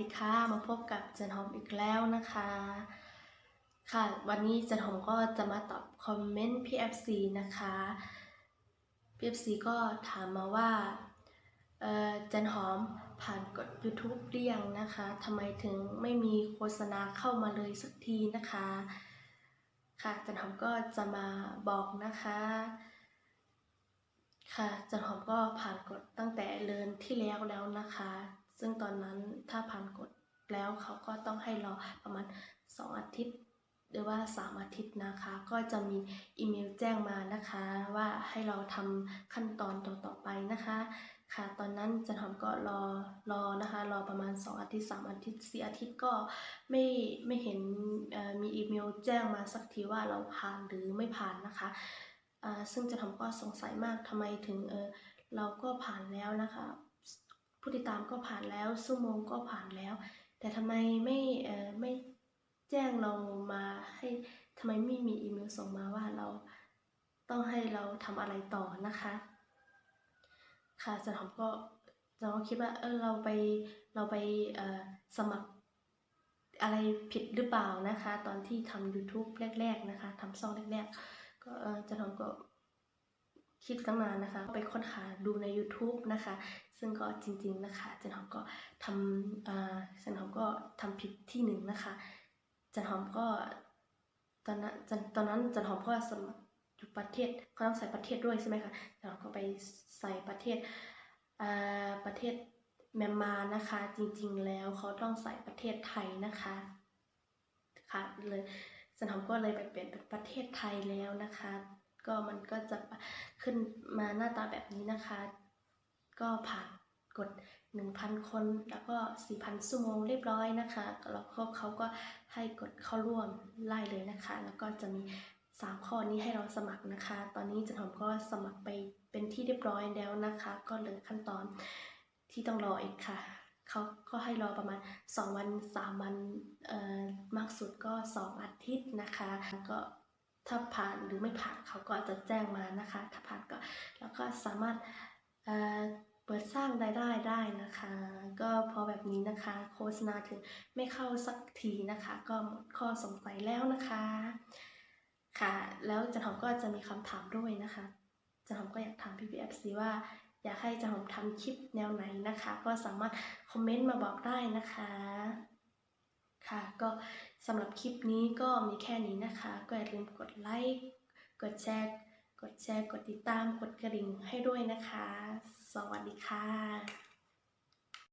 ดีค่ะมาพบกับจันหอมอีกแล้วนะคะ ค่ะ วันนี้จันหอมก็จะมาตอบคอมเมนต์ PFC นะคะ PFC ก็ถามมาว่าเอ่อจันหอมผ่านกด YouTube เรียงนะคะทำไมถึงไม่มีโฆษณาเข้ามาเลยสักทีนะคะ ค่ะจันหอมก็จะมาบอกนะคะค่ะจันหอมก็ผ่านกฎตั้งแต่เดือนที่แล้วแล้วนะคะ ซึ่งตอนนั้นถ้าผ่านกฎแล้วเขาก็ต้องให้รอประมาณ 2 อาทิตย์ หรือว่า 3 อาทิตย์นะคะ ก็จะมีอีเมลแจ้งมานะคะ ว่าให้เราทำขั้นตอนต่อๆไปนะคะ ค่ะ ตอนนั้นจันหอมก็รอรอนะคะ รอประมาณ 2 อาทิตย์ 3 อาทิตย์ 4 อาทิตย์ก็ไม่ไม่เห็นมีอีเมลแจ้งมาสักทีว่าเราผ่านหรือไม่ผ่านนะคะซึ่งจะทำก็สงสัยมากทำไมถึงเเราก็ผ่านแล้วนะคะ ผู้ติดตามก็ผ่านแล้วชั่วโมงก็ผ่านแล้ว แต่ทำไมไม่เออไม่แจ้งเรามาให้ทำไมไม่มีอีเมลส่งมาว่าเราต้องให้เราทำอะไรต่อนะคะ ค่ะจะทำก็เราก็คิดว่าเออเราไปเราไปเอ่อสมัครอะไรผิดหรือเปล่านะคะ ตอนที่ทำ YouTube แรก ๆ นะคะทำช่องแรก ๆ ก็เออจะทำก็ คิดตั้งนานนะคะไปค้นหาดูใน YouTube นะคะ ซึ่งก็จริงๆนะคะจันหอมก็ทำอ่าจันหอมก็ทำผิดที่หนึ่งนะคะจันหอมก็ตอนนั้นจันตอนนั้นจันหอมก็สมัครอยู่ประเทศเขาต้องใส่ประเทศด้วยใช่ไหมคะจันหอมก็ไปใส่ประเทศอ่าประเทศเมียนมานะคะ จริงๆแล้วเขาต้องใส่ประเทศไทยนะคะค่ะเลยจันหอมก็เลยไปเปลี่ยนเป็นประเทศไทยแล้วนะคะ ก็มันก็จะขึ้นมาหน้าตาแบบนี้นะคะ ก็ผ่านกด 1,000 คนแล้วก็ 4,000ชั่วโมงเรียบร้อยนะคะ แล้วก็เขาก็ให้กดเข้าร่วมไล่เลยนะคะ แล้วก็จะมี 3 ข้อนี้ให้เราสมัครนะคะ ตอนนี้จันหอมก็สมัครไปเป็นที่เรียบร้อยแล้วนะคะ ก็เหลือขั้นตอนที่ต้องรออีกค่ะเขาก็ให้รอประมาณ 2 วัน 3 วัน เอ่อ มากสุดก็ 2 อาทิตย์นะคะ ก็ ถ้าผ่านหรือไม่ผ่านเขาก็จะแจ้งมานะคะ ถ้าผ่านก็แล้วก็สามารถเเปิดสร้างรายได้ได้นะคะ ก็พอแบบนี้นะคะ โฆษณาถึงไม่เข้าสักทีนะคะ ก็หมดข้อสงสัยแล้วนะคะ ค่ะ แล้วจันหอมก็จะมีคำถามด้วยนะคะจันหอมก็อยากถามพี่พีเอฟซีว่าอยากให้จันหอมทำคลิปแนวไหนนะคะ ก็สามารถคอมเมนต์มาบอกได้นะคะ ค่ะ ก็ สำหรับคลิปนี้ก็มีแค่นี้นะคะก็อย่าลืมกดไลค์กดแชร์กดแชร์ กดติดตามกดกระดิ่งให้ด้วยนะคะ สวัสดีค่ะ